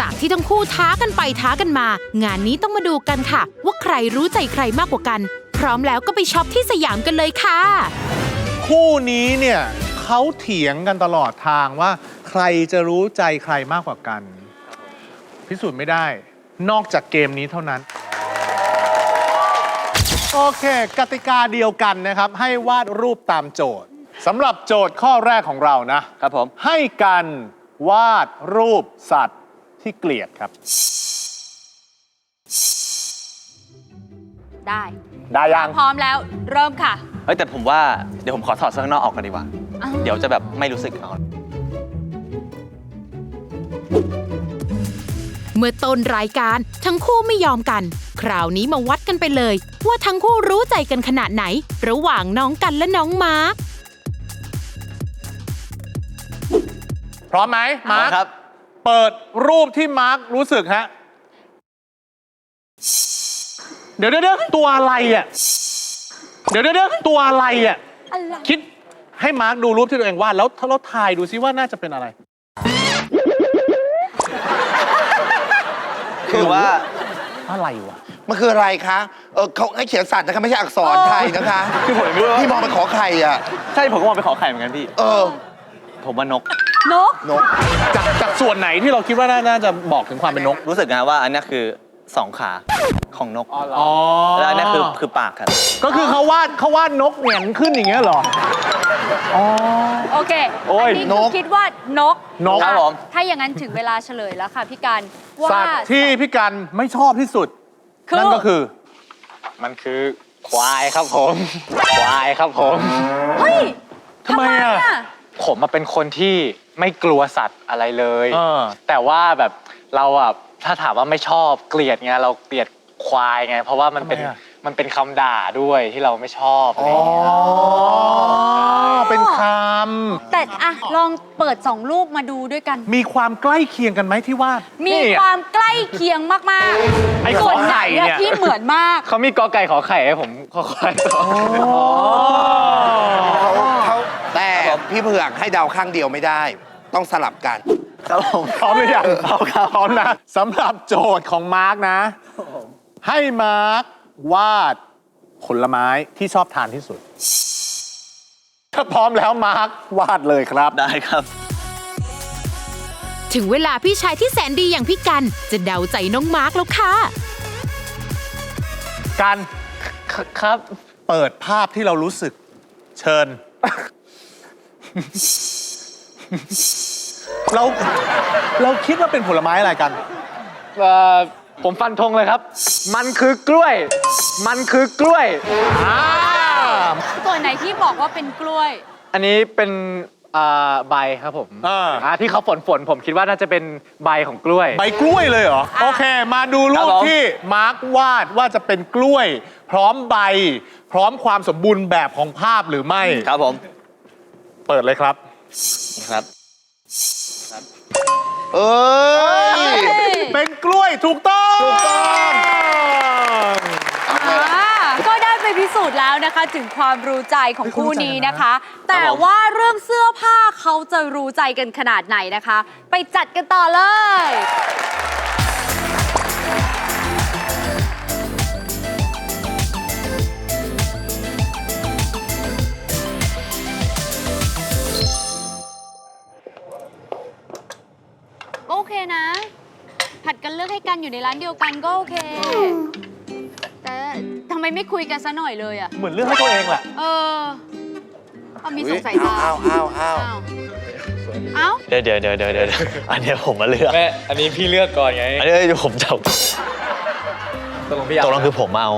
จากที่ทั้งคู่ท้ากันไปท้ากันมา งานนี้ต้องมาดูกันค่ะ ว่าใครรู้ใจใครมากกว่ากัน พร้อมแล้วก็ไปช็อปที่สยามกันเลยค่ะ คู่นี้เนี่ยเขาเถียงกันตลอดทางว่า ใครจะรู้ใจใครมากกว่ากัน พิสูจน์ไม่ได้ นอกจากเกมนี้เท่านั้น โอเค กติกาเดียวกันนะครับ ให้วาดรูปตามโจทย์สำหรับโจทย์ข้อแรกของเรานะ ครับผม ให้กันวาดรูปสัตว์ ที่เกลียดครับ ได้ ได้ยัง พร้อมแล้วเริ่มค่ะ เฮ้ยแต่ผมว่าเดี๋ยวผมขอถอดเสื้อข้างนอกออกกันดีกว่า อ้าว เดี๋ยวจะแบบไม่รู้สึกเอาเมื่อต้นรายการทั้งคู่ไม่ยอมกัน คราวนี้มาวัดกันไปเลย ว่าทั้งคู่รู้ใจกันขนาดไหน ระหว่างน้องกันและน้องมาร์คพร้อมไหมมาร์คครับ เปิดรูปที่มาร์ครู้สึกฮะ เดี๋ยวเดี๋ยวเดี๋ยวตัวอะไรอะเดี๋ยวเดี๋ยวเดี๋ยวตัวอะไรอะ อะไรคิดให้มาร์คดูรูปที่ตัวเองวาดแล้วถ้าเราทายดูซิว่าน่าจะเป็นอะไร คือว่าอะไรวะ มันคืออะไรคะเออเขาให้เขียนสัตว์นะคะไม่ใช่อักษรไทยนะคะ คือผมยังไม่รู้ว่าพี่มองไปขอไข่อะ ใช่ผมก็มองไปขอไข่เหมือนกันพี่ เออ ผมว่านก นก นกจากจากส่วนไหนที่เราคิดว่าน่าน่าจะบอกถึงความเป็นนก รู้สึกนะว่าอันเนี้ยคือสองขาของนก อ๋อแล้วอันเนี้ยคือคือปากครับ ก็คือเขาวาดเขาวาดนกเหงียนขึ้นอย่างเงี้ยเหรอ อ๋อ โอเคโอ้ยนนี้นคือกคิดว่านกนก อะครับผม ถ้าอย่างนั้นถึงเวลาเฉลยแล้วค่ะพี่การว่าสัตว์ที่พี่กันไม่ชอบที่สุดคือนั่นก็คือ มันคือควายครับผม ควายครับผม เฮ้ยทำไมอะ ผมมาเป็นคนที่ไม่กลัวสัตว์อะไรเลย เออ แต่ว่าแบบเราอะถ้าถามว่าไม่ชอบเกลียดไงเราเกลียดควายไง เพราะว่ามันเป็นทำไมอะ มันเป็นคำด่าด้วยที่เราไม่ชอบอะไรอ๋ออย่างเงี้ยเป็นคแต่อะลองเปิดสองรูปมาดูด้วยกันำมีความใกล้เคียงกันไหมที่วาดมีนี่ความใกล้เคียงมากๆไอ้ส่วนขอไข่ไหนอะเนี่ย ที่เหมือนมาก เขามีกอไก่ขอไข่ให้ผมขอควายเขาเขาแต่ พี่เผือกให้เดาข้างเดียวไม่ได้ ต้องสลับกัน ครับผมพร้อมหรือยังพร้อมครับพร้อมนะสำหรับโจทย์ของมาร์กนะ ให้มาร์กวาดผลไม้ที่ชอบทานที่สุด ถ้าพร้อมแล้วมาร์กวาดเลยครับ ได้ครับ ถึงเวลาพี่ชายที่แสนดีอย่างพี่กันจะเดาใจน้องมาร์คแล้วค่ะ การครับ เปิดภาพที่เรารู้สึก เชิญ เราเราคิดว่าเป็นผลไม้อะไรกัน เอ่อผมฟันธงเลยครับ มันคือกล้วย มันคือกล้วยอ่าตัวไหนที่บอกว่าเป็นกล้วย อันนี้เป็นอ่าใบครับผมอ่า อ่าที่เขาฝนฝนๆผมคิดว่าน่าจะเป็นใบของกล้วย ใบกล้วยเลยเหรอ โอเค มาดูรูครัปบผม ที่มาร์กวาดว่าจะเป็นกล้วย พร้อมใบ พร้อมความสมบูรณ์แบบของภาพหรือไม่ ครับผม เปิดเลยครับครับ เอ้ยเป็นกล้วยถูกต้องถูกต้องอ่าก็ได้ไปพิสูจน์แล้วนะคะ ถึงความรู้ใจของคู่นี้นะคะ แต่ว่าเรื่องเสื้อผ้าเขาจะรู้ใจกันขนาดไหนนะคะ ไปจัดกันต่อเลย อกให้กันอยู่ในร้านเดียวกันก็โอเค แต่ทำไมไม่คุยกันซะหน่อยเลยอะเหมือนเรื่องให้ตัวเองแหละ เออเอามีสงสัยตาอ้าวอ้าวอ้าวอ้าวเอ้าเดี๋ยวเดี๋ยวเดี๋ยวเดี๋ยวเดี๋ยวอันเนี้ยผมมาเลือกแม่อันนี้พี่เลือกก่อนไงอันนี้ผมจะตกลงพี่ตกลงคือผมเอา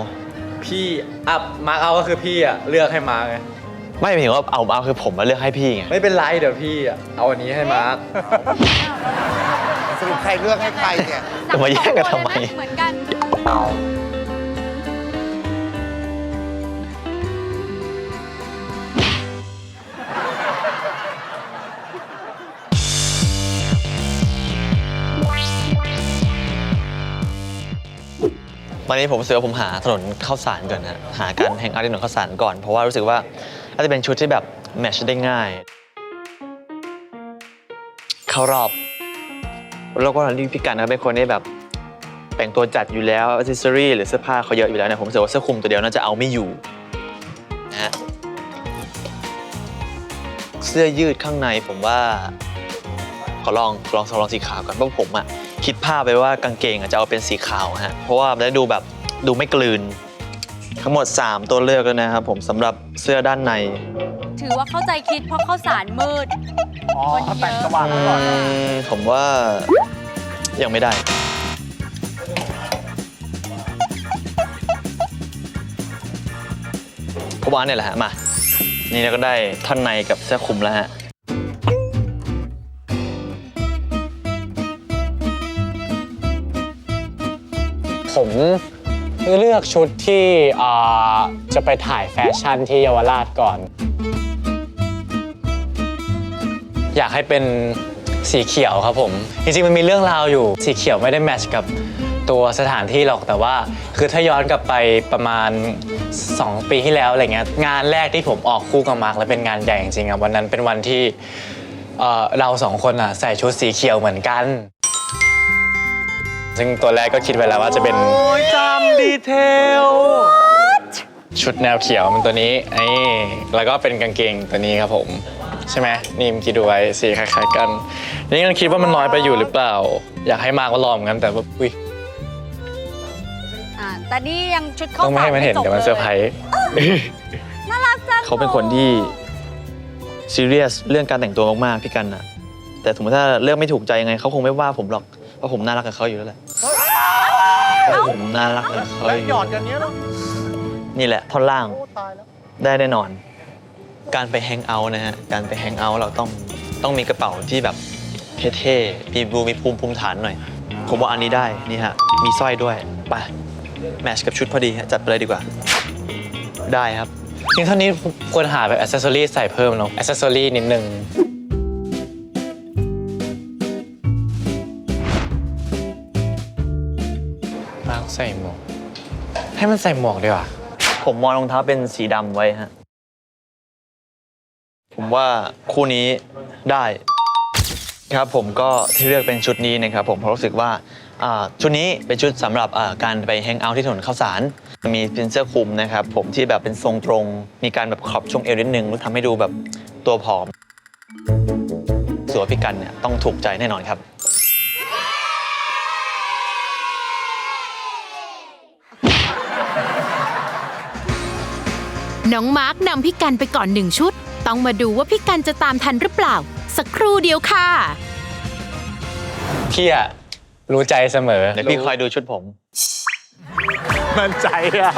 พี่อัพมาร์กเอาก็คือพี่อะเลือกให้มาร์กไงไม่หมายถึงว่าเอาเอาคือผมมาเลือกให้พี่ไงไม่เป็นไรเดี๋ยวพี่อะเอาอันนี้ให้มาร์ก สรุปใครเลือกให้ใครเนี่ย จะมาแย่งกันทำไม เหมือนกัน วันนี้ผมรู้สึกว่าผมหาถนนข้าวสารก่อนนะหาการแห่งอาร์ตถนนข้าวสารก่อนเพราะว่ารู้สึกว่าน่าจะเป็นชุดที่แบบแมทช์ได้ง่าย เข้ารอบ แล้วก็พี่กันนะเป็นคนที่แบบ แต่งตัวจัดอยู่แล้วอ c เซสซอรี่หรือเสื้อผ้าเขาเยอะอยู่แล้วเนี่ยผมรู้สึกว่าเสื้อคลุมตัวเดียวน่าจะเอาไม่อยู่นะฮะเสื้อยืดข้างในผมว่า ขอลองลองลองสีขาวก่อนเพราะผมอะคิดภาพไปว่ากางเกงอะจะเอาเป็นสีขาวฮะเพราะว่ามันจะดูแบบดูไม่กลืน ทั้งหมด 3 ตัวเลือกแล้วนะครับผมสำหรับเสื้อด้านใน ถือว่าเข้าใจคิดเพราะข้าวสารมืด อ๋อคนเยอะเขาแต่งสว่างมาก่อนนะอืมผมว่ายังไม่ได้เพราะว่าเนี่ยแหละฮะมา นี่เราก็ได้ท่อนในกับเสื้อคลุมแล้วฮะ ผมเลือกชุดที่อ่าจะไปถ่ายแฟชั่นที่เยาวราชก่อน อยากให้เป็นสีเขียวครับผม จริงๆมันมีเรื่องราวอยู่สีเขียวไม่ได้แมทช์กับตัวสถานที่หรอกแต่ว่า คือถ้าย้อนกลับไปประมาณ 2 ปีที่แล้วอะไรเงี้ยงานแรกที่ผมออกคู่กับมาร์คแล้วเป็นงานใหญ่จริงๆอะวันนั้นเป็นวันที่เอ่อเราสองคนอะใส่ชุดสีเขียวเหมือนกัน ซึ่งตัวแรกก็คิดไว้แล้วว่าจะเป็นโอ้ยจำดีเทล ชุดแนวเขียวมันตัวนี้นี่แล้วก็เป็นกางเกงตัวนี้ครับผม ใช่ไหมนี่เมื่อกี้ดูไว้สีคล้ายๆกัน นี่ก็คิดว่ามันน้อยไปอยู่หรือเปล่า อยากให้มากก็ลองเหมือนกันแต่ว่าอุ้ยอ่าแต่นี่ยังชุดข้าวต้องไม่สารให้มันเห็นจบเดี๋ยวมันเซอร์ไพรลยส์น่ารักจังเขาเป็นคนที่ซีเรียสเรื่องการแต่งตัวมากๆพี่กันนะแต่สมมติถ้าเลือกไม่ถูกใจยังไงเขาคงไม่ว่าผมหรอกเพราะผมน่ารักกับเขาอยู่แล้วแหละผมน่ารักกับเขาแล้วอยู่หยอดกันเนี้ยเนาะนี่แหละท่อนล่างโอ้ตายแล้ว ได้แน่นอน การไปแฮงเอาท์นะฮะ การไปแฮงเอาท์เราต้องต้องมีกระเป๋าที่แบบเท่ๆมีบูมีภูมิภูมิฐานหน่อย ผมว่าอันนี้ได้นี่ฮะ มีสร้อยด้วย ไป แมทชกับชุดพอดีฮะจัดไปเลยดีกว่า ได้ครับ จริงเท่านี้ควรหาแบบอ c เซสซอรี่ใส่เพิ่มเนาะอ c เซสซอรี่นิดนึงมาใส่หมวก ให้มันใส่หมวกดีกว่า ผมมองรองเท้าเป็นสีดำไว้ฮะ ผมว่าคู่นี้ได้ครับผมก็ที่เลือกเป็นชุดนี้นะครับผมเพราะรู้สึกว่าอ่าชุดนี้เป็นชุดสำหรับอ่าการไปแฮงเอาท์ที่ถนนข้าวสารมีเป็นเสื้อคลุมนะครับผมที่แบบเป็นทรงตรง มีการแบบขอบช่วงเอวนิดนึงแล้วทำให้ดูแบบตัวผอมส่วนพี่กันเนี่ยต้องถูกใจแน่นอนครับ น้องมาร์กนำพี่กันไปก่อนหนึ่งชุด ต้องมาดูว่าพี่กันจะตามทันหรือเปล่า สักครู่เดียวค่ะ พี่อะรู้ใจเสมอ เดี๋ยวพี่คอยดูชุดผม มั่นใจอะ